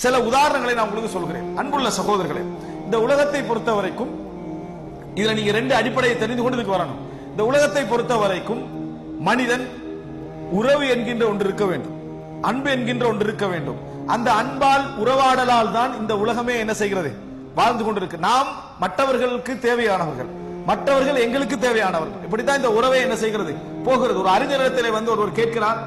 சில உதாரணங்களை நான் உங்களுக்கு சொல்கிறேன். அன்புள்ள சகோதரர்களே இந்த உலகத்தை பொறுத்த வரைக்கும் இதுல நீங்க ரெண்டு அடிப்படையை தெரிந்து கொண்டு இதுக்கு வரணும். இந்த உலகத்தை பொறுத்த வரைக்கும் மனிதன் உறவு என்கின்ற ஒன்று இருக்க வேண்டும். அன்பு என்கின்ற ஒன்று இருக்க வேண்டும். அந்த அன்பால் உறவாடலால் தான் இந்த உலகமே என்ன செய்கிறது? வாழ்ந்து கொண்டிருக்கு. நாம் மற்றவர்களுக்கு தேவையானவர்கள். மற்றவர்கள் எங்களுக்கு தேவையானவர்கள். இப்படித்தான் இந்த உறவை என்ன செய்கிறது? போகிறது. ஒரு அறிஞரிடத்திலே வந்து ஒருவர் கேட்கிறார்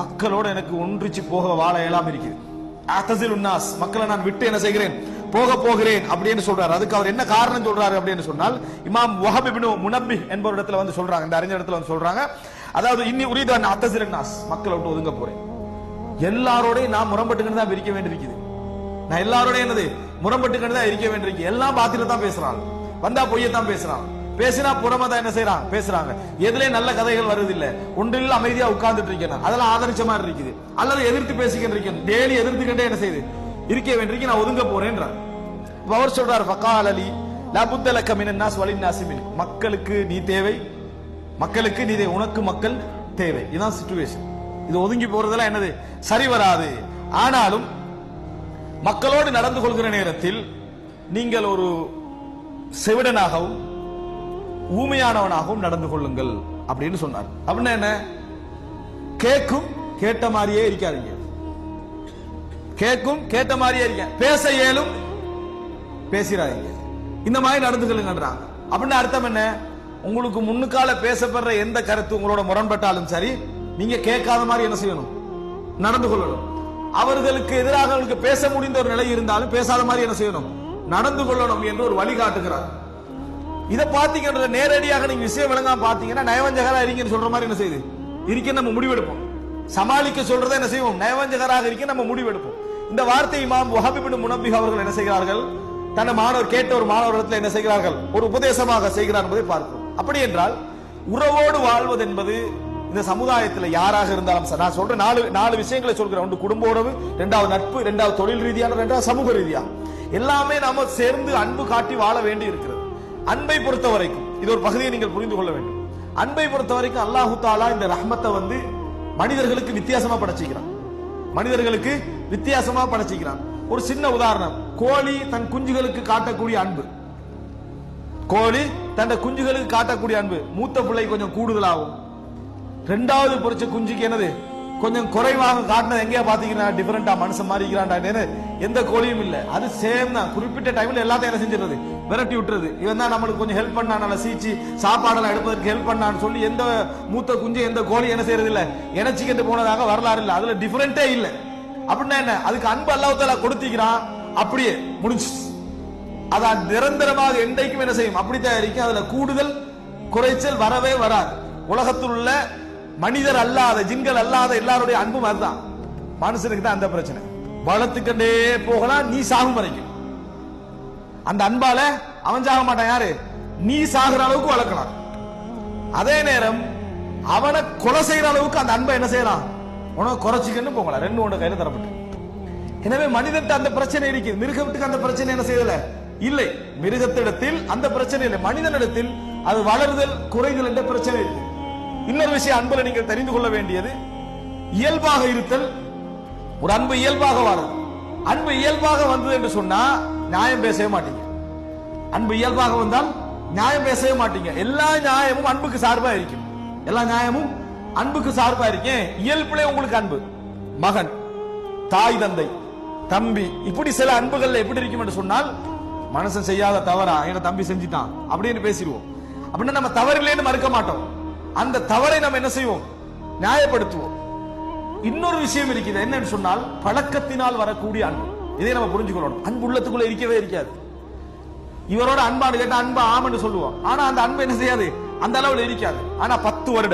மக்களோட எனக்கு ஒன்றிச்சு போக வாழ இயலாம இருக்குது அத்தசில் உன்னாஸ் மக்களை நான் விட்டு என்ன செய்கிறேன்? போக போகிறேன் அப்படின்னு சொல்றாரு. அதுக்கு அவர் என்ன காரணம் சொல்றாரு அப்படின்னு சொன்னால் இமாம் வஹப் இப்னு முனப்பி என்பவர் இடத்துல வந்து சொல்றாங்க. இந்த அறிஞர் இடத்துல வந்து சொல்றாங்க. அதாவது இன்னி உரிதான் அத்தசில் மக்களை விட்டு ஒதுங்க போறேன். எல்லாரோடையும் நான் முரம்பட்டுக்கிட்டு தான் இருக்க வேண்டியிருக்குது. நான் எல்லாரோடையும் என்னது முரம்பட்டுக்கிட்டு தான் இருக்க வேண்டியிருக்கு எல்லாம் பாத்திர தான் பேசுறாங்க வந்தா பொய்யத்தான் பேசுறான். பேசுறாங்க பேசினா புறமா தான் என்ன செய்யறான் பேசுறாங்க. எதுலயே நல்ல கதைகள் வருது இல்ல ஒன்றில் அமைதியா உட்கார்ந்துட்டு இருக்கேன். அதெல்லாம் ஆதரிச்ச மாதிரி இருக்குது. அல்லது எதிர்த்து பேசிக்கிட்டு இருக்கேன். டெய்லி எதிர்த்துக்கிட்டே என்ன செய்யுது இருக்க வேண்டிய நான் ஒதுங்க போறேன்றார். அவர் சொல்றாரு ஃபகால் அலி லபுத்தலக்க மினன்னாஸ் வலி நாசிமின் மக்களுக்கு நீ தேவை. மக்களுக்கு நீ தேவை. உனக்கு மக்கள் தேவை. இதுதான் சிச்சுவேஷன் இது ஒதுங்கி போறதெல்லாம் என்னது? சரி வராது. ஆனாலும் மக்களோடு நடந்து கொள்கிற நேரத்தில் நீங்கள் ஒரு செவிடனாகவும் ஊமையானவனாகவும் நடந்து கொள்ளுங்கள் அப்படின்னு சொன்னார். அப்படின்னா என்ன? கேட்கும் கேட்ட மாதிரியே இருக்காதீங்க. கேட்கும் கேட்ட மாதிரியே இருக்க பேச இயலும் பேசிடாதீங்க இந்த மாதிரி நடந்து கொள்ளுங்கன்றாங்க. அப்படின்னு அர்த்தம் என்ன? உங்களுக்கு முன்னுக்கால பேசப்படுற எந்த கருத்து உங்களோட முரண்பட்டாலும் சரி நீங்க கேட்காத மாதிரி என்ன செய்யணும்? நடந்து கொள்ளணும். அவர்களுக்கு எதிராக அவர்களுக்கு பேச முடிந்த ஒரு நிலை இருந்தாலும் பேசாத மாதிரி என்ன செய்யணும்? நடந்து கொள்ளணும் என்று ஒரு வழி காட்டுகிறார். இதை பார்த்தீங்கன்றத நேரடியாக நீங்க விஷயம் விளங்காம பாத்தீங்கன்னா நயவஞ்சகரா இருக்கீங்கன்னு சொல்ற மாதிரி என்ன செய்யுது? இருக்க நம்ம முடிவெடுப்போம். சமாளிக்க சொல்றதை என்ன செய்வோம்? நயவஞ்சகராக இருக்க நம்ம முடிவெடுப்போம். இந்த வார்த்தை இமாம் வஹபிபின் முனப்பிக் அவர்கள் என்ன செய்கிறார்கள்? தன்னை மாணவர் கேட்ட ஒரு மாணவரிடத்தில் என்ன செய்கிறார்கள்? ஒரு உபதேசமாக செய்கிறார் என்பதை பார்க்கிறோம் அப்படி என்றால் உறவோடு வாழ்வது என்பது இந்த சமுதாயத்தில் யாராக இருந்தாலும் சார். நான் சொல்ற நாலு நாலு விஷயங்களை சொல்கிறேன். ஒன்று குடும்ப உறவு ரெண்டாவது நட்பு ரெண்டாவது தொழில் ரீதியான ரெண்டாவது சமூக ரீதியா. எல்லாமே நாம சேர்ந்து அன்பு காட்டி வாழ வேண்டி இருக்கிறது அன்பை பொறுத்த வரைக்கும் இது ஒரு பகுதியை நீங்கள் புரிந்து கொள்ள வேண்டும். அன்பை பொறுத்த வரைக்கும் அல்லாஹு தாலா இந்த ரஹ்மத்தை வந்து மனிதர்களுக்கு வித்தியாசமா படைச்சிக்கிறான். மனிதர்களுக்கு வித்தியாசமா படைச்சிக்கிறான். ஒரு சின்ன உதாரணம் கோழி தன் குஞ்சுகளுக்கு காட்டக்கூடிய அன்பு. கோழி தன் குஞ்சுகளுக்கு காட்டக்கூடிய அன்பு. மூத்த பிள்ளை கொஞ்சம் கூடுதலாகும். ரெண்டாவது பொறிச்ச குஞ்சுக்கு என்னது? கொஞ்சம் குறைவாக காட்டினது எங்கேயா பாத்தீங்கன்னா டிஃபரெண்டா மனுஷன் மாதிரி இருக்கிறான்டா எந்த கோழியும் இல்ல. அது சேம் தான். குறிப்பிட்ட டைம்ல எல்லாத்தையும் என்ன செஞ்சிருது விரட்டி விட்டுறது. இவன் தான் நம்மளுக்கு கொஞ்சம் ஹெல்ப் பண்ணான். சீச்சு சாப்பாடெல்லாம் எடுப்பதற்கு ஹெல்ப் பண்ணான்னு சொல்லி எந்த மூத்த குஞ்சு எந்த கோழி என்ன செய்யறது இல்ல இணைச்சிக்கிட்டு போனதாக வரலாறு இல்ல. அதுல டிஃபரெண்டே இல்ல. அப்படின்னா என்ன? அதுக்கு அன்பு அல்லாஹ் கொடுத்திக்கிறான் அப்படியே முடிஞ்சு. அதான் நிரந்தரமாக என்றைக்கும் என்ன செய்யும்? அப்படி தயாரிக்கும் அதுல கூடுதல் குறைச்சல் வரவே வராது. உலகத்தில் உள்ள மனிதர் அல்லாத ஜின்கள் அல்லாத எல்லாருடைய அன்பும் அதுதான். மனுஷனுக்கு தான் அந்த பிரச்சனை. வளர்த்துக்கண்டே போகலாம் நீ சாகும் வரைக்கும். அந்த அன்பால அவன் சாக மாட்டான் யாரு? நீ சாகுற அளவுக்கு வளர்க்கலாம். அதே நேரம் அவனை கொலை செய்யற அளவுக்கு அந்த அன்பை என்ன செய்யலாம்? உனக்கு குறைச்சிக்கன்னு போகலாம். ரெண்டு ஒன்று கையில தரப்பட்டு. எனவே மனிதன் அந்த பிரச்சனை இருக்குது. மிருகத்துக்கு அந்த பிரச்சனை என்ன செய்யல? இல்லை. மிருகத்திடத்தில் அந்த பிரச்சனை இல்லை. மனிதனிடத்தில் அது வளருதல் குறைதல் என்ற பிரச்சனை இல்லை. இன்னொரு விஷயம் அன்புல நீங்கள் தெரிந்து கொள்ள வேண்டியது. இயல்பாக இருத்தல் ஒரு அன்பு இயல்பாக வரும் அன்பு இயல்பாக வந்தது என்று சொன்னா நியாயம் பேசவே மாட்டீங்க. அன்பு இயல்பாக வந்தால் நியாயம் பேசவே மாட்டீங்க. எல்லா நியாயமும் அன்புக்கு சார்பா இருக்கும். எல்லா நியாயமும் அன்புக்கு சார்பா இருக்கேன் இயல்புலே உங்களுக்கு அன்பு. மகன் தாய் தந்தை தம்பி இப்படி சில அன்புகள்ல எப்படி இருக்கும் என்று சொன்னால் மனசன் செய்யாத தவறா? என தம்பி செஞ்சிட்டான். அப்படின்னு பேசிடுவோம். அப்படின்னா நம்ம தவறில்லைன்னு மறுக்க மாட்டோம். அந்த தவறை நம்ம என்ன செய்வோம்? நியாயப்படுத்துவோம். இன்னொரு விஷயம் இருக்குது என்னன்னு சொன்னால் பழக்கத்தினால் வரக்கூடிய அன்பு. இதை நம்ம புரிஞ்சுக்கணும். அன்பு உள்ளத்துக்குள்ள இருக்கவே இருக்காது. இவரோட அன்பான்னு கேட்டா அன்பா ஆமன்னு சொல்லுவோம். ஆனா அந்த அன்பு என்ன செய்யாது? அந்த அளவுல இருக்காது. ஆனா பத்து வருடம்.